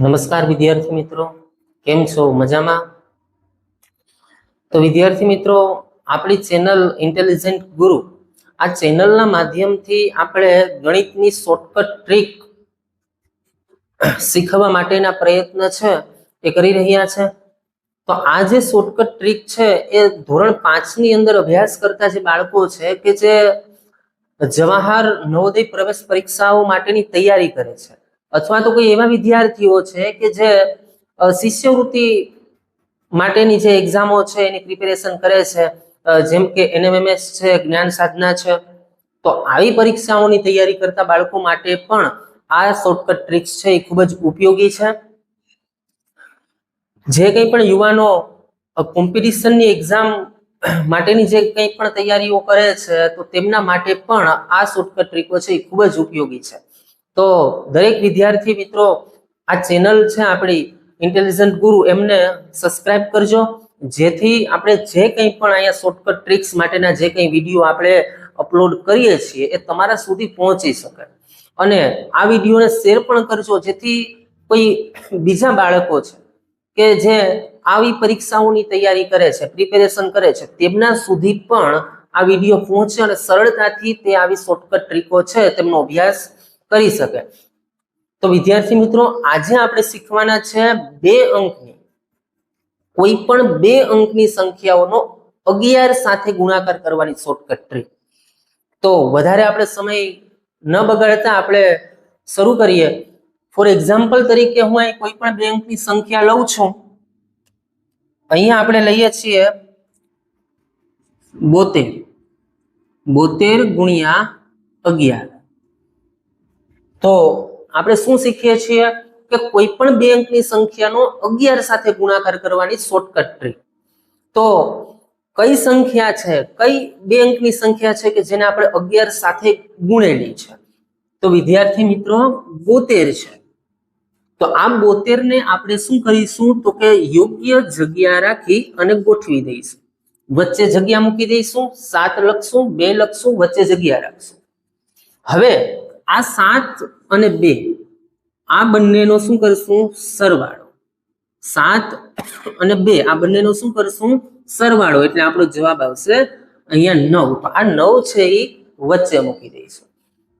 નમસ્કાર વિદ્યાર્થી મિત્રો, કેમ છો? મજામાં? તો વિદ્યાર્થી મિત્રો, આપણી ચેનલ ઇન્ટેલિજન્ટ ગુરુ, આ ચેનલના માધ્યમથી આપણે ગણિતની શોર્ટકટ ટ્રીક શીખવા માટેના પ્રયત્ન છે, એ કરી રહ્યા છે. તો આ જે શોર્ટકટ ટ્રીક છે, એ ધોરણ પાંચની અંદર અભ્યાસ કરતા જે બાળકો છે, કે જે જવાહર નવોદય પ્રવેશ પરીક્ષાઓ માટેની તૈયારી કરે છે. અથવા તો કોઈ એવા વિદ્યાર્થીઓ છે કે જે શિષ્યવૃત્તિ માટેની જે એક્ઝામો છે એની પ્રિપેરેશન કરે છે જેમ કે એનએમએમએસ છે, જ્ઞાન સાધના છે, તો આવી પરીક્ષાઓની તૈયારી કરતા બાળકો માટે પણ આ શોર્ટકટ ટ્રિક્સ છે એ ખૂબ જ ઉપયોગી છે. જે કંઈ પણ યુવાનો કોમ્પિટિશનની એક્ઝામ માટેની જે કંઈ પણ તૈયારીઓ કરે છે, તો તેમના માટે પણ આ શોર્ટકટ ટ્રીકો છે એ ખૂબ જ ઉપયોગી છે. તો દરેક વિદ્યાર્થી મિત્રો, આ ચેનલ છે આપણી ઇન્ટેલિજન્ટ ગુરુ એમને સબસ્ક્રાઇબ કરજો. જેથી આપણે જે કંઈ પણ અહીંયા શોર્ટકટ ટ્રિક્સ માટેના જે કંઈ વીડિયો આપણે અપલોડ કરીએ છીએ, એ તમારા સુધી પહોંચી શકે. અને આ વિડીયોને શેર પણ કરજો, જેથી કોઈ બીજા બાળકો છે કે જે આવી પરીક્ષાઓની તૈયારી કરે છે પ્રિપેરેશન કરે છે, તેમના સુધી પણ આ વીડિયો પહોંચે અને સરળતાથી તે આવી શોર્ટકટ ટ્રીકો છે, તેમનો અભ્યાસ કરી શકે. તો વિદ્યાર્થી મિત્રો, આજે આપણે શીખવાના છે બે અંકની. કોઈ પણ બે અંકની સંખ્યાઓનો અગિયાર સાથે ગુણાકાર કરવાની શોર્ટકટ ટ્રીક તો વધારે આપણે સમય ન બગાડતા આપણે શરૂ કરીએ. ફોર એક્ઝામ્પલ તરીકે હું અહીં કોઈ પણ બે અંકની સંખ્યા લઉં છું. અહીંયા આપણે લઈએ છીએ બોતેર. બોતેર ગુણ્યા અગિયાર. તો આપણે શું શીખીએ છીએ કે કોઈ પણ બે અંકની સંખ્યાનો અગિયાર સાથે ગુણાકાર કરવાની શોર્ટકટ ટ્રીક તો કઈ સંખ્યા છે, કઈ બે અંકની સંખ્યા છે કે જેને આપણે અગિયાર સાથે ગુણેલી છે? તો વિદ્યાર્થી મિત્રો, બોતેર છે. તો આ બોતેર ને આપણે શું કરીશું? તો કે યોગ્ય જગ્યા રાખી અને ગોઠવી દઈશું. વચ્ચે જગ્યા મૂકી દઈશું, સાત લખશું, બે લખશું, વચ્ચે જગ્યા રાખશું. હવે આ સાત અને બે, આ બંનેનો શું કરશું? સરવાળો. સાત અને બે, આ બંનેનો શું કરશું? સરવાળો. એટલે આપણો જવાબ આવશે અહીંયા નવ. આ નવ છે એ વચ્ચે મૂકી દઈશું.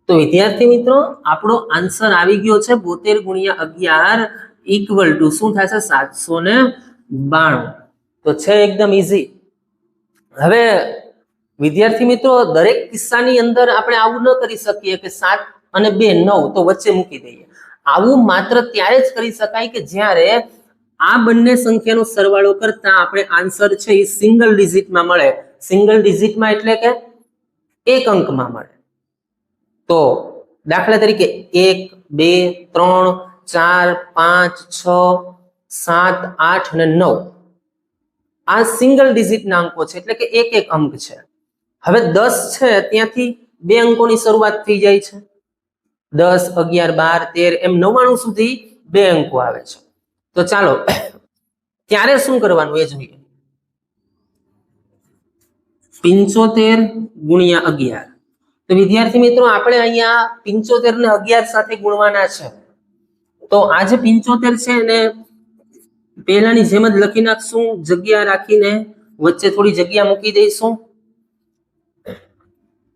તો વિદ્યાર્થી મિત્રો, આપણો આન્સર આવી ગયો છે બોતેર ગુણ્યા અગિયાર ઇક્વલ ટુ શું થશે? સાતસો ને બાણું. તો છે એકદમ ઇઝી હવે વિદ્યાર્થી મિત્રો, દરેક કિસ્સાની અંદર આપણે આવું ન કરી શકીએ કે સાત અને બે નવ તો વચ્ચે મૂકી દઈએ. આવું માત્ર ત્યારે જ કરી શકાય કે જ્યારે આ બંને સંખ્યાનો સરવાળો કરતા આપણે આન્સર છે એ સિંગલ ડિજિટમાં મળે. સિંગલ ડિજિટમાં એટલે કે એક અંકમાં મળે. તો દાખલા તરીકે એક, બે, ત્રણ, ચાર, પાંચ, છ, સાત, આઠ અને નવ. આ સિંગલ ડિજિટના અંકો છે એટલે કે એક એક અંક છે. હવે દસ છે, ત્યાંથી બે અંકોની શરૂઆત થઈ જાય છે. દસ, અગિયાર, બાર, તેર, એમ નવ્વાણું સુધી બે અંકો આવે છે. તો ચાલો ત્યારે શું કરવાનું એ જોઈએ. પિંચોતેર ગુણ્યા અગિયાર. તો વિદ્યાર્થી મિત્રો, આપણે અહીંયા પિંચોતેર ને અગિયાર સાથે ગુણવાના છે. તો આ જે પિંચોતેર છે એને પહેલાની જેમ જ લખી નાખશું, જગ્યા રાખીને વચ્ચે થોડી જગ્યા મૂકી દઈશું.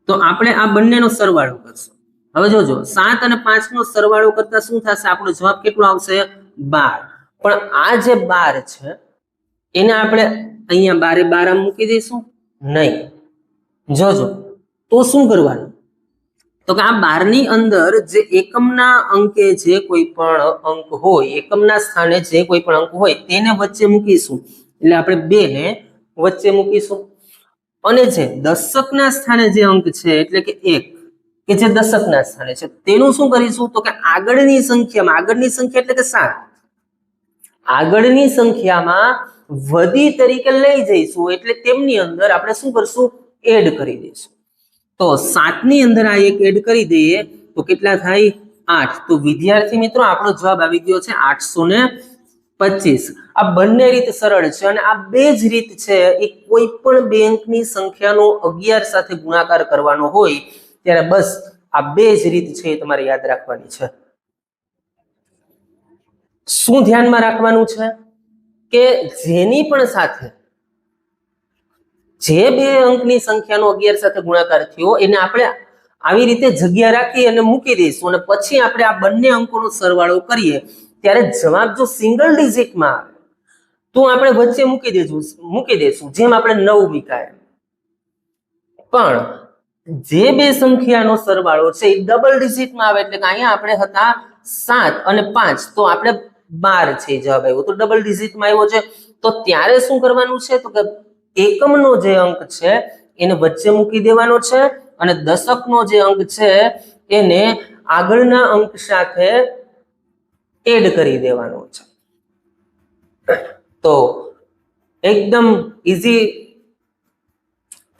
તો આપણે આ બંનેનો સરવાળો કરશું. હવે જોજો, સાત અને પાંચ નો સરવાળો કરતા શું થશે? આપણો જવાબ કેટલો આવશે? બાર. પણ આ જે બાર છે, એને આપણે અહીંયા બારે બાર મૂકી દઈશું? નહીં. જોજો, તો શું કરવાનું? તો કે આ બારની અંદર જે એકમના અંકે જે કોઈ પણ અંક હોય, એકમના સ્થાને જે કોઈ પણ અંક હોય, તેને વચ્ચે મૂકીશું. એટલે આપણે બે ને વચ્ચે મૂકીશું. અને જે દશકના સ્થાને જે અંક છે, એટલે કે એક કે જે દશકના સ્થાને છે. તેનું શું કરીશું? તો કે આગળની સંખ્યામાં, આગળની સંખ્યા એટલે કે સાત. આગળની સંખ્યામાં વધી તરીકે લઈ જઈશું, એટલે તેમની અંદર આપણે શું કરશું? એડ કરી દઈશું. તો સાતની અંદર આ એક એડ કરી દઈએ, તો કેટલા થાય? આઠ. તો વિદ્યાર્થી મિત્રો, આપણો જવાબ આવી ગયો છે આઠસો ને પચીસ. આ બંને રીત સરળ છે અને આ બે જ રીત છે. એ કોઈ પણ બેંકની સંખ્યાનો અગિયાર સાથે ગુણાકાર કરવાનો હોય ત્યારે બસ આ બે જ રીત છે એ તમારે યાદ રાખવાની છે. શું ધ્યાનમાં રાખવાનું છે? કે જેની પણ સાથે જે બે અંકની સંખ્યાનો અગિયાર સાથે ગુણાકાર થયો, એને આપણે આવી રીતે જગ્યા રાખી અને મૂકી દઈશું અને પછી આપણે આ બંને અંકોનો સરવાળો કરીએ, ત્યારે જવાબ જો સિંગલ ડિજિટમાં આવે, તો આપણે વચ્ચે મૂકી દેશું મૂકી દઈશું, જેમ આપણે નવ મૂકાય પણ જે બે સંખ્યાનો સરવાળો છે એ ડબલ ડિજિટમાં આવે એટલે કે અહીંયા આપણે હતા સાત અને પાંચ, તો આપણે બાર છે જવાબ આવ્યો તો ડબલ ડિજિટમાં આવ્યો છે. તો ત્યારે શું કરવાનું છે? તો કે એકમનો જે અંક છે એને વચ્ચે મૂકી દેવાનો છે અને દશકનો જે અંક છે એને આગળના અંક સાથે એડ કરી દેવાનો છે. તો એકદમ ઇઝી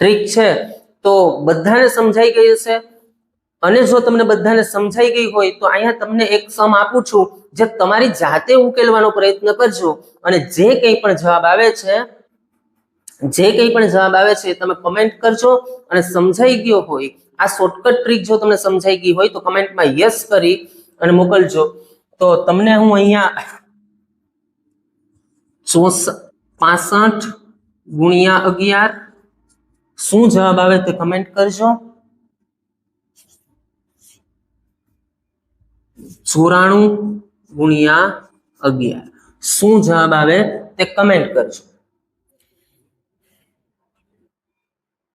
ટ્રીક છે. તો બધાને સમજાઈ ગઈ હશે? અને જો તમને બધાને સમજાઈ ગઈ હોય, તો અહીંયા તમને એક સમ આપું છું. જે તમારી જાતે ઉકેલવાનો પ્રયત્ન કરજો. અને જે કંઈ પણ જવાબ આવે છે, જે કંઈ પણ જવાબ આવે છે તમે કમેન્ટ કરજો. અને સમજાઈ ગયો હોય, આ શોર્ટકટ ટ્રીક જો તમને સમજાઈ ગઈ હોય, તો કમેન્ટમાં યસ કરી અને મોકલજો. તો તમને હું અહીંયા ચોસ પાસઠ ગુણ્યા અગિયાર શું જવાબ આવે તે કમેન્ટ કરજો. ચોરાણું ગુણ્યા અગિયાર. શું જવાબ આવે તે કમેન્ટ કરજો.